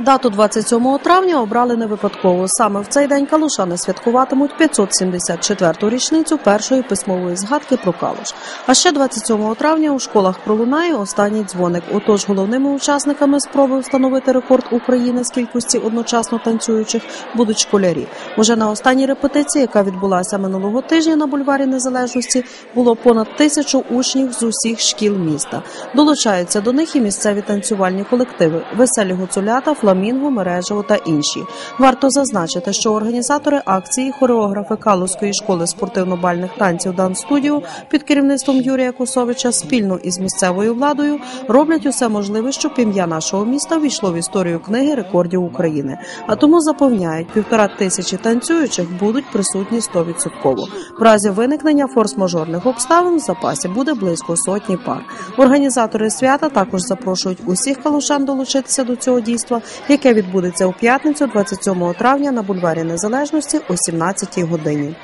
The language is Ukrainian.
Дату 27 травня обрали не випадково. Саме в цей день калушани святкуватимуть 574-ту річницю першої письмової згадки про калуш. А ще 27 травня у школах пролунає останній дзвоник. Отож, головними учасниками спроби встановити рекорд України з кількості одночасно танцюючих будуть школярі. Уже на останній репетиції, яка відбулася минулого тижня на бульварі Незалежності, було понад тисячу учнів з усіх шкіл міста. Долучаються до них і місцеві танцювальні колективи, веселі гуцулята, фламінго, мережево та інші. Варто зазначити, що організатори акції, хореографи Калузької школи спортивно-бальних танців Дан Студіо під керівництвом Юрія Косовича спільно із місцевою владою роблять усе можливе, щоб ім'я нашого міста війшло в історію книги рекордів України. А тому запевняють, півтора тисячі танцюючих будуть присутні 100%. В разі виникнення форс-мажорних обставин в запасі буде близько сотні пар. Організатори свята також запрошують усіх калушан долучитися до цього дійства, яке відбудеться у п'ятницю, 27 травня на бульварі Незалежності о 17 годині.